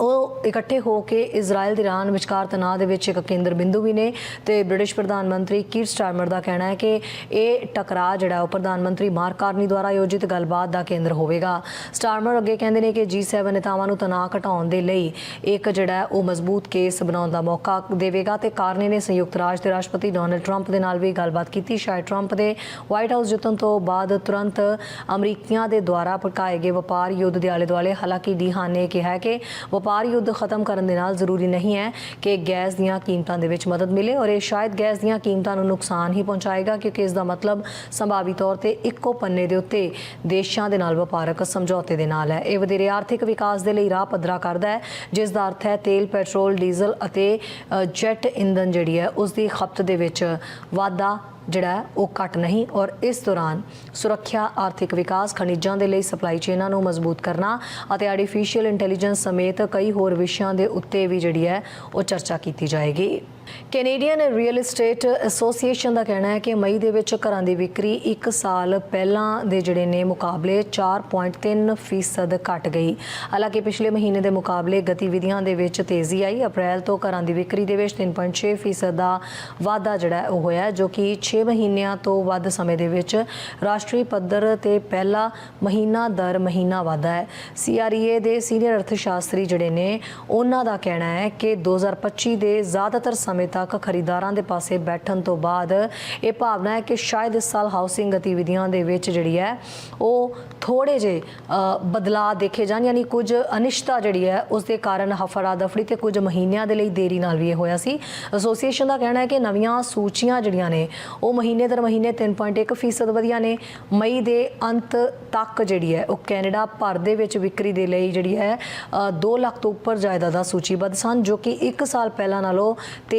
ਉਹ ਇਕੱਠੇ ਹੋ ਕੇ ਇਜ਼ਰਾਈਲ ਤੇ ਇਰਾਨ ਵਿਚਕਾਰ ਤਣਾਅ ਦੇ ਵਿੱਚ ਇੱਕ ਕੇਂਦਰ ਬਿੰਦੂ ਵੀ ਨੇ ਤੇ ਬ੍ਰਿਟਿਸ਼ ਪ੍ਰਧਾਨ ਮੰਤਰੀ ਕੀਰ ਸਟਾਰਮਰ ਦਾ ਕਹਿਣਾ ਹੈ ਕਿ ਇਹ ਟਕਰਾਅ ਜਿਹੜਾ ਉਹ ਪ੍ਰਧਾਨ ਮੰਤਰੀ ਮਾਰਕ ਕਾਰਨੀ ਦੁਆਰਾ ਆਯੋਜਿਤ ਗੱਲਬਾਤ ਦਾ ਕੇਂਦਰ ਹੋਵੇਗਾ। ਸਟਾਰਮਰ ਅੱਗੇ ਕਹਿੰਦੇ ਨੇ ਕਿ G7 ਨੇਤਾਵਾਂ ਨੂੰ ਤਣਾਅ ਘਟਾਉਣ ਦੇ ਲਈ ਇੱਕ ਜਿਹੜਾ ਉਹ ਮਜ਼ਬੂਤ ਕੇਸ ਬਣਾਉਣ ਦਾ ਮੌਕਾ ਦੇਵੇਗਾ ਤੇ ਕਾਰਨੀ ਨੇ ਸੰਯੁਕਤ ਰਾਜ ਦੇ ਰਾਸ਼ਟਰਪਤੀ ਡੋਨਲਡ ਟਰੰਪ ਦੇ ਨਾਲ ਵੀ ਗੱਲਬਾਤ ਕੀਤੀ। ਸ਼ਾਇਦ ਟਰੰਪ ਦੇ ਵਾਈਟ ਹਾਊਸ ਜਿੱਤਣ ਤੋਂ ਬਾਅਦ ਤੁਰੰਤ ਅਮਰੀਕੀਆਂ ਦੇ ਦੁਆਰਾ ਭੜਕਾਏ ਗਏ ਵਪਾਰ ਯੁੱਧ ਦੇ ਆਲੇ ਦੁਆਲੇ ਹਾਲਾਂਕਿ ਡੀਹਾਨ ਨੇ ਕਿਹਾ ਹੈ ਕਿ ਵਪਾਰ ਯੁੱਧ ਖਤਮ ਕਰਨ ਦੇ ਨਾਲ ਜ਼ਰੂਰੀ ਨਹੀਂ ਹੈ ਕਿ ਗੈਸ ਦੀਆਂ ਕੀਮਤਾਂ ਦੇ ਵਿੱਚ ਮਦਦ ਮਿਲੇ ਔਰ ਇਹ ਸ਼ਾਇਦ ਗੈਸ ਦੀਆਂ ਕੀਮਤਾਂ ਨੂੰ ਨੁਕਸਾਨ ਹੀ ਪਹੁੰਚਾਏਗਾ ਕਿਉਂਕਿ ਇਸ ਦਾ ਮਤਲਬ ਸੰਭਾਵੀ ਤੌਰ ਤੇ ਇੱਕੋ ਪੰਨੇ ਦੇ ਉੱਤੇ ਦੇਸ਼ਾਂ ਦੇ ਨਾਲ ਵਪਾਰਕ ਸਮਝੌਤੇ ਦੇ ਨਾਲ ਹੈ। ਇਹ ਵਧੇਰੇ ਆਰਥਿਕ ਵਿਕਾਸ ਦੇ ਲਈ ਰਾਹ ਪੱਧਰਾ ਕਰਦਾ ਹੈ ਜਿਸ ਦਾ ਅਰਥ ਹੈ ਤੇਲ ਪੈਟਰੋਲ ਡੀਜ਼ਲ ਅਤੇ ਅ, ਜੈਟ ਇੰਧਨ ਜਿਹੜੀ ਹੈ ਉਸ ਦੀ ਖਪਤ ਦੇ ਵਿੱਚ ਵਾਧਾ ਜਿਹੜਾ ਉਹ ਘਟ ਨਹੀਂ ਔਰ ਇਸ ਦੌਰਾਨ ਸੁਰੱਖਿਆ, ਆਰਥਿਕ ਵਿਕਾਸ ਖਣਿਜਾਂ ਦੇ ਲਈ ਸਪਲਾਈ ਚੇਨਾਂ ਨੂੰ ਮਜ਼ਬੂਤ ਕਰਨਾ ਅਤੇ ਆਰਟੀਫੀਸ਼ੀਅਲ ਇੰਟੈਲੀਜੈਂਸ ਸਮੇਤ ਕਈ ਹੋਰ ਵਿਸ਼ਿਆਂ ਦੇ ਉੱਤੇ ਵੀ ਜਿਹੜੀ ਹੈ, ਉਹ ਚਰਚਾ ਕੀਤੀ ਜਾਏਗੀ। ਕੈਨੇਡੀਅਨ ਰੀਅਲ ਏਸਟੇਟ ਐਸੋਸੀਏਸ਼ਨ ਦਾ ਕਹਿਣਾ ਹੈ ਕਿ ਮਈ ਦੇ ਵਿੱਚ ਘਰਾਂ ਦੀ ਵਿਕਰੀ 1 ਸਾਲ ਪਹਿਲਾਂ ਦੇ ਜਿਹੜੇ ਨੇ ਮੁਕਾਬਲੇ 4.3% ਫੀਸਦ ਘਟ ਗਈ। ਹਾਲਾਂਕਿ ਪਿਛਲੇ ਮਹੀਨੇ ਦੇ ਮੁਕਾਬਲੇ ਗਤੀਵਿਧੀਆਂ ਦੇ ਵਿੱਚ ਤੇਜ਼ੀ ਆਈ। ਅਪ੍ਰੈਲ ਤੋਂ ਘਰਾਂ ਦੀ ਵਿਕਰੀ ਦੇ ਵਿੱਚ 3.6% ਫੀਸਦ ਦਾ ਵਾਧਾ ਜਿਹੜਾ ਉਹ ਹੋਇਆ ਜੋ ਕਿ 6 ਮਹੀਨਿਆਂ ਤੋਂ ਵੱਧ ਸਮੇਂ ਦੇ ਵਿੱਚ ਰਾਸ਼ਟਰੀ ਪੱਧਰ ਤੇ ਪਹਿਲਾ ਮਹੀਨਾ ਦਰ ਮਹੀਨਾ ਵਾਧਾ ਹੈ। ਸੀਆਰਈਏ ਦੇ ਸੀਨੀਅਰ ਅਰਥਸ਼ਾਸਤਰੀ ਜਿਹੜੇ ਨੇ, ਉਹਨਾਂ ਦਾ ਕਹਿਣਾ ਹੈ ਕਿ 2025 ਦੇ ਜ਼ਿਆਦਾਤਰ ਸਮੇਂ ਤੱਕ ਖਰੀਦਾਰਾਂ ਦੇ ਪਾਸੇ ਬੈਠਣ ਤੋਂ ਬਾਅਦ ਇਹ ਭਾਵਨਾ ਹੈ ਕਿ ਸ਼ਾਇਦ ਇਸ ਸਾਲ ਹਾਊਸਿੰਗ ਗਤੀਵਿਧੀਆਂ ਦੇ ਵਿੱਚ ਜਿਹੜੀ ਹੈ ਉਹ ਥੋੜੇ ਜੇ ਬਦਲਾਅ ਦੇਖੇ ਜਾਣ, ਯਾਨੀ ਕੁਝ ਅਨਿਸ਼ਚਿਤਤਾ ਜਿਹੜੀ ਹੈ ਉਸ ਦੇ ਕਾਰਨ ਹਫੜਾ ਦਫੜੀ ਤੇ ਕੁਝ ਮਹੀਨਿਆਂ ਦੇ ਲਈ ਦੇਰੀ ਨਾਲ ਵੀ ਇਹ ਹੋਇਆ ਸੀ। ਐਸੋਸੀਏਸ਼ਨ ਦਾ ਕਹਿਣਾ ਹੈ ਕਿ ਨਵੀਆਂ ਸੂਚੀਆਂ ਜਿਹੜੀਆਂ ਨੇ, ਉਹ ਮਹੀਨੇ ਦਰ ਮਹੀਨੇ 3.1% ਫੀਸਦ ਵਧੀਆਂ ਨੇ। ਮਈ ਦੇ ਅੰਤ ਤੱਕ ਜਿਹੜੀ ਹੈ ਉਹ ਕੈਨੇਡਾ ਭਰ ਦੇ ਵਿੱਚ ਵਿਕਰੀ ਦੇ ਲਈ ਜਿਹੜੀ ਹੈ 2 ਲੱਖ ਤੋਂ ਉੱਪਰ ਜਾਇਦਾਦਾਂ ਸੂਚੀਬੱਧ ਸਨ, ਜੋ ਕਿ 1 ਸਾਲ ਪਹਿਲਾਂ ਨਾਲੋਂ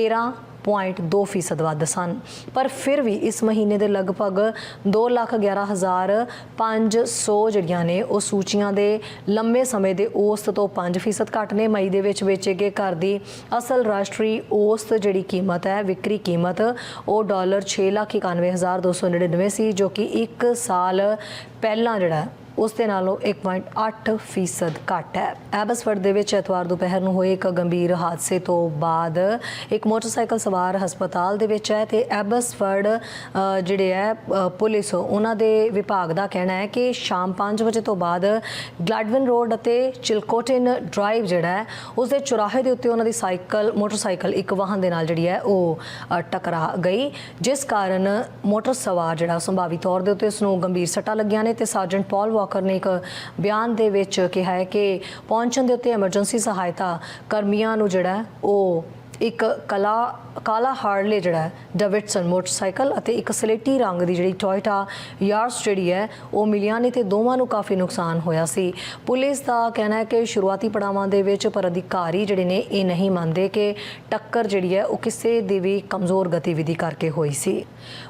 13.2 ਫੀਸਦ ਵੱਧ ਸਨ। ਪਰ ਫਿਰ ਵੀ ਇਸ ਮਹੀਨੇ ਦੇ ਲਗਭਗ 211500 ਜਿਹੜੀਆਂ ਨੇ ਉਹ ਸੂਚੀਆਂ ਦੇ ਲੰਮੇ ਸਮੇਂ ਦੇ ਔਸਤ ਤੋਂ 5 ਫੀਸਦ ਘੱਟ ਨੇ। ਮਈ ਦੇ ਵਿੱਚ ਵੇਚੇ ਗਏ ਘਰ ਦੀ ਅਸਲ ਰਾਸ਼ਟਰੀ ਔਸਤ ਜਿਹੜੀ ਕੀਮਤ ਹੈ ਵਿਕਰੀ ਕੀਮਤ ਉਹ ਡਾਲਰ 6,91,299 ਸੀ ਜੋ ਕਿ 1 ਸਾਲ ਪਹਿਲਾਂ ਜਿਹੜਾ ਉਸ ਦੇ ਨਾਲੋਂ 1.8 ਫੀਸਦ ਘੱਟ ਹੈ। ਐਬਸਫਰਡ ਦੇ ਵਿੱਚ ਐਤਵਾਰ ਦੁਪਹਿਰ ਨੂੰ ਹੋਏ ਇੱਕ ਗੰਭੀਰ ਹਾਦਸੇ ਤੋਂ ਬਾਅਦ ਇੱਕ ਮੋਟਰਸਾਈਕਲ ਸਵਾਰ ਹਸਪਤਾਲ ਦੇ ਵਿੱਚ ਹੈ ਤੇ ਐਬਸਫਰਡ ਜਿਹੜੇ ਹੈ ਪੁਲਿਸ, ਉਹਨਾਂ ਦੇ ਵਿਭਾਗ ਦਾ ਕਹਿਣਾ ਹੈ ਕਿ ਸ਼ਾਮ 5 ਵਜੇ ਤੋਂ ਬਾਅਦ ਗਲੈਡਵਿਨ ਰੋਡ ਅਤੇ ਚਿਲਕੋਟਿਨ ਡਰਾਈਵ ਜਿਹੜਾ ਹੈ, ਉਸ ਦੇ ਚੁਰਾਹੇ ਦੇ ਉੱਤੇ ਉਹਨਾਂ ਦੀ ਸਾਈਕਲ, ਮੋਟਰਸਾਈਕਲ ਇੱਕ ਵਾਹਨ ਦੇ ਨਾਲ ਜਿਹੜੀ ਹੈ, ਉਹ ਟਕਰਾ ਗਈ, ਜਿਸ ਕਾਰਨ ਮੋਟਰ ਸਵਾਰ ਜਿਹੜਾ ਸੰਭਾਵੀ ਤੌਰ ਦੇ ਉੱਤੇ ਉਸ ਨੂੰ ਗੰਭੀਰ ਸੱਟਾਂ ਲੱਗੀਆਂ ਨੇ ਤੇ ਸਰਜੈਂਟ ਪਾਲ ਵਾਕਰ ਨੇ ਇੱਕ ਬਿਆਨ ਦੇ ਵਿੱਚ ਕਿਹਾ ਹੈ ਕਿ ਪਹੁੰਚਣ ਦੇ ਉੱਤੇ ਐਮਰਜੈਂਸੀ ਸਹਾਇਤਾ ਕਰਮੀਆਂ ਨੂੰ ਜਿਹੜਾ ਉਹ ਇੱਕ ਕਲਾ ਕਾਲਾ ਹਾਰਲੇ ਜਿਹੜਾ ਹੈ, ਮੋਟਰਸਾਈਕਲ ਅਤੇ ਇੱਕ ਸਲੇਟੀ ਰੰਗ ਦੀ ਜਿਹੜੀ ਟੋਇਟਾ ਯਾਰਸ ਜਿਹੜੀ ਹੈ ਉਹ ਮਿਲੀਆਂ ਨੇ ਤੇ ਦੋਵਾਂ ਨੂੰ ਕਾਫੀ ਨੁਕਸਾਨ ਹੋਇਆ ਸੀ। ਪੁਲਿਸ ਦਾ ਕਹਿਣਾ ਹੈ ਕਿ ਸ਼ੁਰੂਆਤੀ ਪੜਾਵਾਂ ਦੇ ਵਿੱਚ ਪਰ ਅਧਿਕਾਰੀ ਜਿਹੜੇ ਨੇ ਇਹ ਨਹੀਂ ਮੰਨਦੇ ਕਿ ਟੱਕਰ ਜਿਹੜੀ ਹੈ ਉਹ ਕਿਸੇ ਦੀ ਵੀ ਕਮਜ਼ੋਰ ਗਤੀਵਿਧੀ ਕਰਕੇ ਹੋਈ ਸੀ।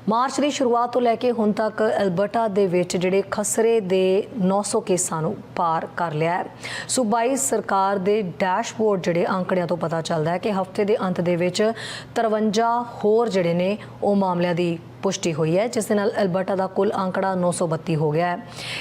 ਮਾਰਚ ਦੀ ਸ਼ੁਰੂਆਤ ਤੋਂ ਲੈ ਕੇ ਹੁਣ ਤੱਕ ਐਲਬਰਟਾ ਦੇ ਵਿੱਚ ਜਿਹੜੇ ਖਸਰੇ ਦੇ 900 ਕੇਸਾਂ ਨੂੰ ਪਾਰ ਕਰ ਲਿਆ ਹੈ। ਸੂਬਾਈ ਸਰਕਾਰ ਦੇ ਡੈਸ਼ਬੋਰਡ ਜਿਹੜੇ ਅੰਕੜਿਆਂ ਤੋਂ ਪਤਾ ਚੱਲਦਾ ਹੈ ਕਿ ਹਫ਼ਤੇ ਦੇ ਅੰਤ ਦੇ ਵਿੱਚ 53 ਹੋਰ ਜਿਹੜੇ ਨੇ ਉਹ ਮਾਮਲਿਆਂ ਦੀ ਪੁਸ਼ਟੀ ਹੋਈ ਹੈ, ਜਿਸ ਦੇ ਨਾਲ ਐਲਬਰਟਾ ਦਾ ਕੁੱਲ ਅੰਕੜਾ 932 ਹੋ ਗਿਆ ਹੈ।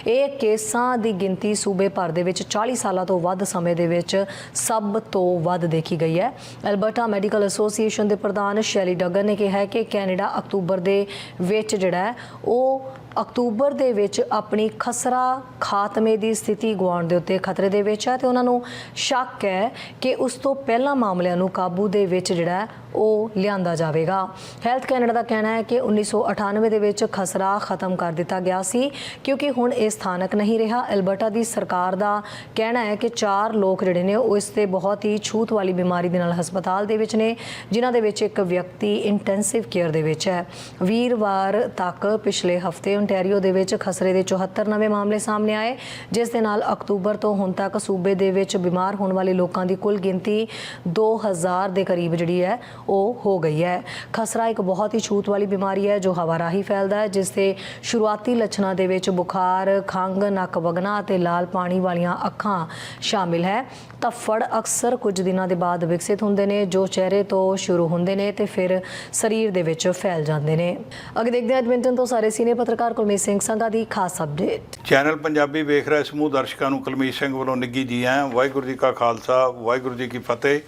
ਇਹ ਕੇਸਾਂ ਦੀ ਗਿਣਤੀ ਸੂਬੇ ਭਰ ਦੇ ਵਿੱਚ 40 ਸਾਲਾਂ ਤੋਂ ਵੱਧ ਸਮੇਂ ਦੇ ਵਿੱਚ ਸਭ ਤੋਂ ਵੱਧ ਦੇਖੀ ਗਈ ਹੈ। ਐਲਬਰਟਾ ਮੈਡੀਕਲ ਐਸੋਸੀਏਸ਼ਨ ਦੇ ਪ੍ਰਧਾਨ ਸ਼ੈਲੀ ਡਗਨ ਨੇ ਕਿਹਾ ਕਿ ਕੈਨੇਡਾ ਅਕਤੂਬਰ ਦੇ ਵਿੱਚ ਜਿਹੜਾ ਉਹ ਅਕਤੂਬਰ ਦੇ ਵਿੱਚ ਆਪਣੀ ਖਸਰਾ ਖਾਤਮੇ ਦੀ ਸਥਿਤੀ ਗੁਆਉਣ ਦੇ ਉੱਤੇ ਖਤਰੇ ਦੇ ਵਿੱਚ ਹੈ ਤੇ ਉਹਨਾਂ ਨੂੰ ਸ਼ੱਕ ਹੈ ਕਿ ਉਸ ਤੋਂ ਪਹਿਲਾਂ ਮਾਮਲਿਆਂ ਨੂੰ ਕਾਬੂ ਦੇ ਵਿੱਚ ਜਿਹੜਾ ਉਹ ਲਿਆਂਦਾ ਜਾਵੇਗਾ। ਹੈਲਥ ਕੈਨੇਡਾ ਦਾ ਕਹਿਣਾ ਹੈ ਕਿ 1998 ਦੇ ਵਿੱਚ ਖਸਰਾ ਖਤਮ ਕਰ ਦਿੱਤਾ ਗਿਆ ਸੀ, ਕਿਉਂਕਿ ਹੁਣ ਇਹ ਸਥਾਨਕ ਨਹੀਂ ਰਿਹਾ। ਐਲਬਰਟਾ ਦੀ ਸਰਕਾਰ ਦਾ ਕਹਿਣਾ ਹੈ ਕਿ ਚਾਰ ਲੋਕ ਜਿਹੜੇ ਨੇ, ਉਹ ਇਸ ਤੇ ਬਹੁਤ ਹੀ ਛੂਤ ਵਾਲੀ ਬਿਮਾਰੀ ਦੇ ਨਾਲ ਹਸਪਤਾਲ ਦੇ ਵਿੱਚ ਨੇ, ਜਿਨ੍ਹਾਂ ਦੇ ਵਿੱਚ ਇੱਕ ਵਿਅਕਤੀ ਇੰਟੈਂਸਿਵ ਕੇਅਰ ਦੇ ਵਿੱਚ ਹੈ। ਵੀਰਵਾਰ ਤੱਕ ਪਿਛਲੇ ਹਫ਼ਤੇ ਓਨਟਾਰੀਓ ਦੇ ਵਿੱਚ ਖਸਰੇ ਦੇ 74 ਨਵੇਂ ਮਾਮਲੇ ਸਾਹਮਣੇ ਆਏ, ਜਿਸ ਦੇ ਨਾਲ ਅਕਤੂਬਰ ਤੋਂ ਹੁਣ ਤੱਕ ਸੂਬੇ ਦੇ ਵਿੱਚ ਬਿਮਾਰ ਹੋਣ ਵਾਲੇ ਲੋਕਾਂ ਦੀ ਕੁੱਲ ਗਿਣਤੀ 2000 ਦੇ ਕਰੀਬ ਜਿਹੜੀ ਹੈ, ਉਹ ਹੋ ਗਈ ਹੈ। ਖਸਰਾ ਇੱਕ ਬਹੁਤ ਹੀ ਛੂਤ ਵਾਲੀ ਬਿਮਾਰੀ ਹੈ ਜੋ ਹਵਾ ਰਾਹੀਂ ਫੈਲਦਾ ਹੈ, ਜਿਸ ਦੇ ਸ਼ੁਰੂਆਤੀ ਲੱਛਣਾਂ ਦੇ ਵਿੱਚ ਬੁਖਾਰ, ਖੰਘ, ਨੱਕ ਵਗਣਾ ਅਤੇ ਲਾਲ ਪਾਣੀ ਵਾਲੀਆਂ ਅੱਖਾਂ ਸ਼ਾਮਿਲ ਹੈ। ਧੱਫੜ ਅਕਸਰ ਕੁਝ ਦਿਨਾਂ ਦੇ ਬਾਅਦ ਵਿਕਸਿਤ ਹੁੰਦੇ ਨੇ, ਜੋ ਚਿਹਰੇ ਤੋਂ ਸ਼ੁਰੂ ਹੁੰਦੇ ਨੇ ਤੇ ਫਿਰ ਸਰੀਰ ਦੇ ਵਿੱਚ ਫੈਲ ਜਾਂਦੇ ਨੇ। ਅੱਗੇ ਦੇਖਦੇ ਹਾਂ ਐਡਮਿੰਟਨ ਤੋਂ ਸਾਰੇ ਸੀਨੀਅਰ ਪੱਤਰਕਾਰ ਕੁਲਮੀਤ ਸਿੰਘ ਸੰਘਾ ਦੀ ਖਾਸ ਅਪਡੇਟ ਚੈਨਲ ਪੰਜਾਬੀ ਵੇਖ ਰਹੇ ਸਮੂਹ ਦਰਸ਼ਕਾਂ ਨੂੰ ਕੁਲਮੀਤ ਸਿੰਘ ਵੱਲੋਂ ਨਿੱਗੀ ਜੀ ਆਇਆਂ। ਵਾਹਿਗੁਰੂ ਜੀ ਕਾ ਖਾਲਸਾ, ਵਾਹਿਗੁਰੂ ਜੀ ਕੀ ਫਤਿਹ।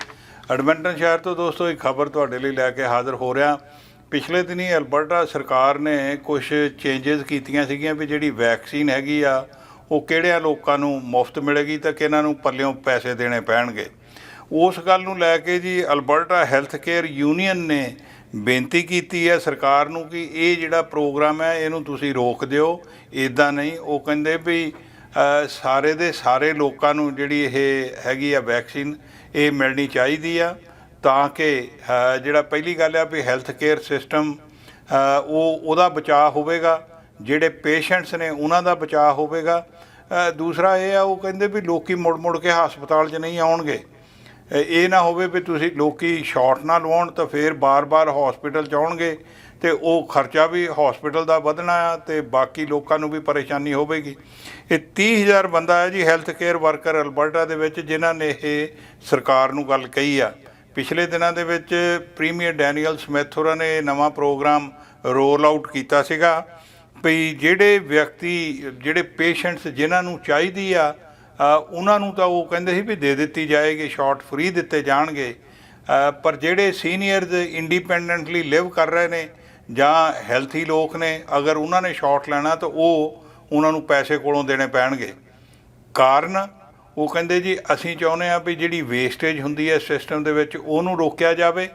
ਐਡਮਿੰਟਨ ਸ਼ਹਿਰ ਤੋਂ ਦੋਸਤੋ, ਇੱਕ ਖਬਰ ਤੁਹਾਡੇ ਲਈ ਲੈ ਕੇ ਹਾਜ਼ਰ ਹੋ ਰਿਹਾ। ਪਿਛਲੇ ਦਿਨੀ ਅਲਬਰਟਾ ਸਰਕਾਰ ਨੇ ਕੁਝ ਚੇਂਜਸ ਕੀਤੀਆਂ ਸੀਗੀਆਂ ਵੀ ਜਿਹੜੀ ਵੈਕਸੀਨ ਹੈਗੀ ਆ, ਉਹ ਕਿਹੜਿਆਂ ਲੋਕਾਂ ਨੂੰ ਮੁਫਤ ਮਿਲੇਗੀ ਤਾਂ ਕਿਹਨਾਂ ਨੂੰ ਪੱਲਿਓਂ ਪੈਸੇ ਦੇਣੇ ਪੈਣਗੇ? ਉਸ ਗੱਲ ਨੂੰ ਲੈ ਕੇ ਜੀ ਅਲਬਰਟਾ ਹੈਲਥ ਕੇਅਰ ਯੂਨੀਅਨ ਨੇ ਬੇਨਤੀ ਕੀਤੀ ਹੈ ਸਰਕਾਰ ਨੂੰ ਕਿ ਇਹ ਜਿਹੜਾ ਪ੍ਰੋਗਰਾਮ ਹੈ, ਇਹਨੂੰ ਤੁਸੀਂ ਰੋਕ ਦਿਓ। ਇਦਾਂ ਨਹੀਂ, ਉਹ ਕਹਿੰਦੇ ਵੀ ਸਾਰੇ ਦੇ ਸਾਰੇ ਲੋਕਾਂ ਨੂੰ ਜਿਹੜੀ ਇਹ ਹੈਗੀ ਆ ਵੈਕਸੀਨ ਇਹ ਮਿਲਣੀ ਚਾਹੀਦੀ ਆ। ਤਾਂ ਕਿ ਜਿਹੜਾ ਪਹਿਲੀ ਗੱਲ ਆ ਵੀ ਹੈਲਥ ਕੇਅਰ ਸਿਸਟਮ ਉਹ, ਉਹਦਾ ਬਚਾਅ ਹੋਵੇਗਾ, ਜਿਹੜੇ ਪੇਸ਼ੈਂਟਸ ਨੇ ਉਹਨਾਂ ਦਾ ਬਚਾਅ ਹੋਵੇਗਾ। ਦੂਸਰਾ ਇਹ ਆ, ਉਹ ਕਹਿੰਦੇ ਵੀ ਲੋਕੀ ਮੁੜ ਮੁੜ ਕੇ ਹਸਪਤਾਲ 'ਚ ਨਹੀਂ ਆਉਣਗੇ। ਇਹ ਨਾ ਹੋਵੇ ਵੀ ਤੁਸੀਂ ਲੋਕੀ ਸ਼ਾਰਟ ਨਾ ਲਵਾਉਣ ਤਾਂ ਫਿਰ ਬਾਰ-ਬਾਰ ਹਸਪੀਟਲ 'ਚ ਆਉਣਗੇ ਤੇ ਉਹ ਖਰਚਾ ਵੀ ਹਸਪੀਟਲ ਦਾ ਵਧਣਾ ਆ ਤੇ ਬਾਕੀ ਲੋਕਾਂ ਨੂੰ ਵੀ ਪਰੇਸ਼ਾਨੀ ਹੋਵੇਗੀ। ਇਹ 30000 ਬੰਦਾ ਹੈ ਜੀ ਹੈਲਥ ਕੇਅਰ ਵਰਕਰ ਅਲਬਰਟਾ ਦੇ ਵਿੱਚ, ਜਿਨ੍ਹਾਂ ਨੇ ਇਹ ਸਰਕਾਰ ਨੂੰ ਗੱਲ ਕਹੀ ਆ। ਪਿਛਲੇ ਦਿਨਾਂ ਦੇ ਵਿੱਚ ਪ੍ਰੀਮੀਅਰ ਡੈਨੀਅਲ ਸਮੈਥੋਰਾ ਨੇ ਨਵਾਂ ਪ੍ਰੋਗਰਾਮ ਰੋਲ ਆਊਟ ਕੀਤਾ ਸੀਗਾ ਵੀ ਜਿਹੜੇ ਵਿਅਕਤੀ, ਜਿਹੜੇ ਪੇਸ਼ੈਂਟਸ ਜਿਨ੍ਹਾਂ ਨੂੰ ਚਾਹੀਦੀ ਆ ਉਹਨਾਂ ਨੂੰ ਤਾਂ ਉਹ ਕਹਿੰਦੇ ਸੀ ਵੀ ਦੇ ਦਿੱਤੀ ਜਾਏਗੀ ਸ਼ਾਰਟ ਫ੍ਰੀ ਦਿੱਤੇ ਜਾਣਗੇ। ਪਰ ਜਿਹੜੇ ਸੀਨੀਅਰਸ ਇੰਡੀਪੈਂਡੈਂਟਲੀ ਲਿਵ ਕਰ ਰਹੇ ਨੇ ਜਾਂ ਹੈਲਥੀ ਲੋਕ ਨੇ, ਅਗਰ ਉਹਨਾਂ ਨੇ ਸ਼ਾਰਟ ਲੈਣਾ ਤਾਂ ਉਹ ਉਹਨਾਂ ਨੂੰ ਪੈਸੇ ਕੋਲੋਂ ਦੇਣੇ ਪੈਣਗੇ। ਕਾਰਨ ਉਹ ਕਹਿੰਦੇ ਜੀ ਅਸੀਂ ਚਾਹੁੰਦੇ ਆ ਵੀ ਜਿਹੜੀ ਵੇਸਟੇਜ ਹੁੰਦੀ ਹੈ ਸਿਸਟਮ ਦੇ ਵਿੱਚ ਉਹਨੂੰ ਰੋਕਿਆ ਜਾਵੇ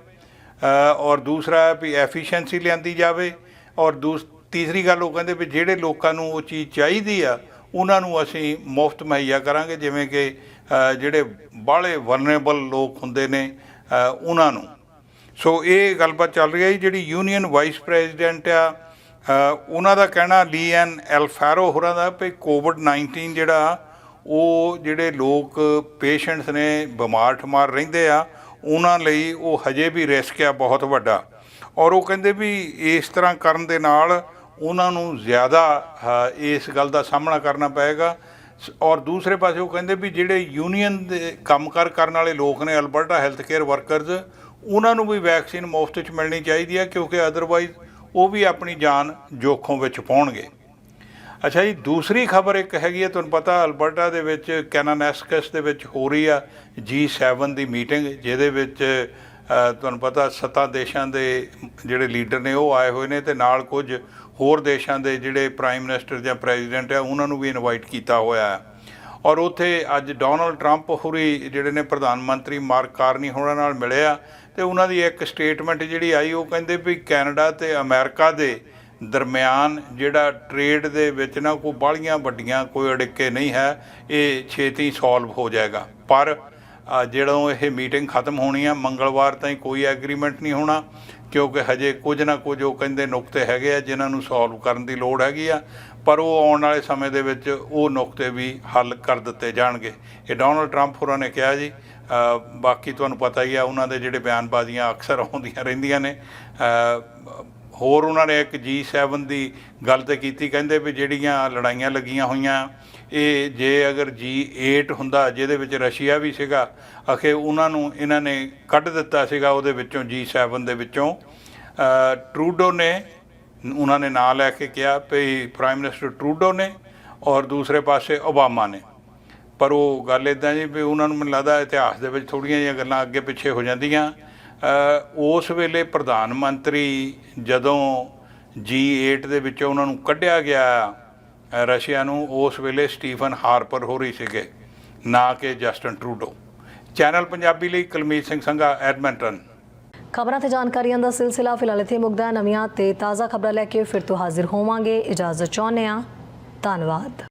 ਔਰ ਦੂਸਰਾ ਵੀ ਐਫੀਸ਼ੀਐਂਸੀ ਲਿਆਂਦੀ ਜਾਵੇ ਔਰ ਦੂਸ ਤੀਸਰੀ ਗੱਲ ਉਹ ਕਹਿੰਦੇ ਵੀ ਜਿਹੜੇ ਲੋਕਾਂ ਨੂੰ ਉਹ ਚੀਜ਼ ਚਾਹੀਦੀ ਆ ਉਹਨਾਂ ਨੂੰ ਅਸੀਂ ਮੁਫਤ ਮੁਹੱਈਆ ਕਰਾਂਗੇ ਜਿਵੇਂ ਕਿ ਜਿਹੜੇ ਬਾਹਲੇ ਵਰਨੇਬਲ ਲੋਕ ਹੁੰਦੇ ਨੇ ਉਹਨਾਂ ਨੂੰ। ਸੋ ਇਹ ਗੱਲਬਾਤ ਚੱਲ ਰਹੀ ਹੈ ਜੀ, ਜਿਹੜੀ ਯੂਨੀਅਨ ਵਾਈਸ ਪ੍ਰੈਜ਼ੀਡੈਂਟ ਆ ਉਹਨਾਂ ਦਾ ਕਹਿਣਾ ਲੀਐਨ ਐਲਫੈਰੋ ਹੋਰਾਂ ਦਾ ਵੀ ਕੋਵਿਡ 19 ਜਿਹੜਾ ਉਹ ਜਿਹੜੇ ਲੋਕ ਪੇਸ਼ੈਂਟਸ ਨੇ ਬਿਮਾਰ ਠਮਾਰ ਰਹਿੰਦੇ ਆ, ਉਹਨਾਂ ਲਈ ਉਹ ਹਜੇ ਵੀ ਰਿਸਕ ਆ ਬਹੁਤ ਵੱਡਾ। ਔਰ ਉਹ ਕਹਿੰਦੇ ਵੀ ਇਸ ਤਰ੍ਹਾਂ ਕਰਨ ਦੇ ਨਾਲ ਉਹਨਾਂ ਨੂੰ ਜ਼ਿਆਦਾ ਇਸ ਗੱਲ ਦਾ ਸਾਹਮਣਾ ਕਰਨਾ ਪਏਗਾ। ਸ- ਔਰ ਦੂਸਰੇ ਪਾਸੇ ਉਹ ਕਹਿੰਦੇ ਵੀ ਜਿਹੜੇ ਯੂਨੀਅਨ ਦੇ ਕੰਮਕਾਰ ਕਰਨ ਵਾਲੇ ਲੋਕ ਨੇ, ਅਲਬਰਟਾ ਹੈਲਥ ਕੇਅਰ ਵਰਕਰਜ਼ ਉਹਨਾਂ ਨੂੰ ਵੀ ਵੈਕਸੀਨ ਮੁਫਤ 'ਚ ਮਿਲਣੀ ਚਾਹੀਦੀ ਹੈ ਕਿਉਂਕਿ ਅਦਰਵਾਈਜ਼ ਉਹ ਵੀ ਆਪਣੀ ਜਾਨ ਜੋਖਮ ਵਿੱਚ ਪਾਉਣਗੇ। ਅੱਛਾ ਜੀ, ਦੂਸਰੀ ਖਬਰ ਇੱਕ ਹੈਗੀ ਹੈ ਤੁਹਾਨੂੰ ਪਤਾ ਅਲਬਰਟਾ ਦੇ ਵਿੱਚ ਕੈਨਾਨੈਸਕਸ ਦੇ ਵਿੱਚ ਹੋ ਰਹੀ ਆ G7 ਦੀ ਮੀਟਿੰਗ, ਜਿਹਦੇ ਵਿੱਚ ਤੁਹਾਨੂੰ ਪਤਾ ਸੱਤਾ ਦੇਸ਼ਾਂ ਦੇ ਜਿਹੜੇ ਲੀਡਰ ਨੇ ਉਹ ਆਏ ਹੋਏ ਨੇ ਤੇ ਨਾਲ ਕੁਝ ਹੋਰ ਦੇਸ਼ਾਂ ਦੇ ਜਿਹੜੇ ਪ੍ਰਾਈਮ ਮਿਨਿਸਟਰ ਜਾਂ ਪ੍ਰੈਜ਼ੀਡੈਂਟ ਆ, ਉਹਨਾਂ ਨੂੰ ਵੀ ਇਨਵਾਈਟ ਕੀਤਾ ਹੋਇਆ ਹੈ ਔਰ ਉੱਥੇ ਅੱਜ ਡੋਨਲਡ ਟਰੰਪ ਹੋਰੀ ਜਿਹੜੇ ਨੇ ਪ੍ਰਧਾਨ ਮੰਤਰੀ ਮਾਰਕ ਕਾਰਨੀ ਹੋਣਾ ਨਾਲ ਮਿਲਿਆ ਆ, ਤੇ ਉਹਨਾਂ ਦੀ ਇੱਕ ਸਟੇਟਮੈਂਟ ਜਿਹੜੀ ਆਈ, ਉਹ ਕਹਿੰਦੇ ਵੀ ਕੈਨੇਡਾ ਤੇ ਅਮਰੀਕਾ ਦੇ ਦਰਮਿਆਨ ਜਿਹੜਾ ਟ੍ਰੇਡ ਦੇ ਵਿੱਚ ਨਾ ਕੋਈ ਬਾਹਲੀਆਂ ਵੱਡੀਆਂ ਕੋਈ ਅੜਿੱਕੇ ਨਹੀਂ ਹੈ, ਇਹ ਛੇਤੀ ਸੋਲਵ ਹੋ ਜਾਏਗਾ। ਪਰ ਜਦੋਂ ਇਹ ਮੀਟਿੰਗ ਖਤਮ ਹੋਣੀ ਆ, ਮੰਗਲਵਾਰ ਤਾਈਂ ਕੋਈ ਐਗਰੀਮੈਂਟ ਨਹੀਂ ਹੋਣਾ, ਕਿਉਂਕਿ ਹਜੇ ਕੁਝ ਨਾ ਕੁਝ ਉਹ ਕਹਿੰਦੇ ਨੁਕਤੇ ਹੈਗੇ ਆ, ਜਿਨ੍ਹਾਂ ਨੂੰ ਸੋਲਵ ਕਰਨ ਦੀ ਲੋੜ ਹੈਗੀ ਆ, ਪਰ ਉਹ ਆਉਣ ਵਾਲੇ ਸਮੇਂ ਦੇ ਵਿੱਚ ਉਹ ਨੁਕਤੇ ਵੀ ਹੱਲ ਕਰ ਦਿੱਤੇ ਜਾਣਗੇ। ਇਹ ਡੋਨਲਡ ਟਰੰਪ ਹੋਰਾਂ ਨੇ ਕਿਹਾ ਜੀ ਬਾਕੀ ਤੁਹਾਨੂੰ ਪਤਾ ਹੀ ਆ, ਉਹਨਾਂ ਦੇ ਜਿਹੜੇ ਬਿਆਨਬਾਜ਼ੀਆਂ ਅਕਸਰ ਆਉਂਦੀਆਂ ਰਹਿੰਦੀਆਂ ਨੇ ਹੋਰ ਉਹਨਾਂ ਨੇ ਇੱਕ G7 ਦੀ ਗੱਲ ਤੇ ਕੀਤੀ, ਕਹਿੰਦੇ ਵੀ ਜਿਹੜੀਆਂ ਲੜਾਈਆਂ ਲੱਗੀਆਂ ਹੋਈਆਂ, ਇਹ ਜੇ ਅਗਰ G8 ਹੁੰਦਾ, ਜਿਹਦੇ ਵਿੱਚ ਰਸ਼ੀਆ ਵੀ ਸੀਗਾ ਅਖੇ ਉਹਨਾਂ ਨੂੰ ਇਹਨਾਂ ਨੇ ਕੱਢ ਦਿੱਤਾ ਸੀਗਾ ਉਹਦੇ ਵਿੱਚੋਂ G7 ਦੇ ਵਿੱਚੋਂ। ਟਰੂਡੋ ਨੇ ਉਹਨਾਂ ਨੇ ਨਾਂ ਲੈ ਕੇ ਕਿਹਾ ਵੀ ਪ੍ਰਾਈਮ ਮਿਨਿਸਟਰ ਟਰੂਡੋ ਨੇ ਔਰ ਦੂਸਰੇ ਪਾਸੇ ਓਬਾਮਾ ਨੇ। ਪਰ ਉਹ ਗੱਲ ਇਦਾਂ ਜੀ ਵੀ ਉਹਨਾਂ ਨੂੰ ਮੈਨੂੰ ਲੱਗਦਾ ਇਤਿਹਾਸ ਦੇ ਵਿੱਚ ਥੋੜੀਆਂ ਜਿਹੀਆਂ ਗੱਲਾਂ ਅੱਗੇ ਪਿੱਛੇ ਹੋ ਜਾਂਦੀਆਂ। ਉਸ ਵੇਲੇ ਪ੍ਰਧਾਨ ਮੰਤਰੀ ਜਦੋਂ G8 ਦੇ ਵਿੱਚੋਂ ਉਹਨਾਂ ਨੂੰ ਕੱਢਿਆ ਗਿਆ ਅ, ਰਸ਼ੀਆ ਨੂੰ ਉਸ ਵੇਲੇ ਸਟੀਫਨ ਹਾਰਪਰ ਹੋ ਰਹੀ ਸੀਗੇ ਨਾ ਕਿ ਜਸਟਨ ਟਰੂਡੋ। ਚੈਨਲ ਪੰਜਾਬੀ ਲਈ ਕੁਲਮੀਤ ਸਿੰਘ ਸੰਘਾ ਐਡਮਿੰਟਨ। ਖਬਰਾਂ ਤੇ ਜਾਣਕਾਰੀਆਂ ਦਾ ਸਿਲਸਿਲਾ ਫਿਲਹਾਲ ਇੱਥੇ ਮੁੱਕਦਾ ਨਵੀਆਂ ਤੇ ਤਾਜ਼ਾ ਖਬਰਾਂ ਲੈ ਕੇ ਫਿਰ ਤੋਂ ਹਾਜ਼ਰ ਹੋਵਾਂਗੇ। ਇਜਾਜ਼ਤ ਚਾਹੁੰਦੇ ਹਾਂ। ਧੰਨਵਾਦ।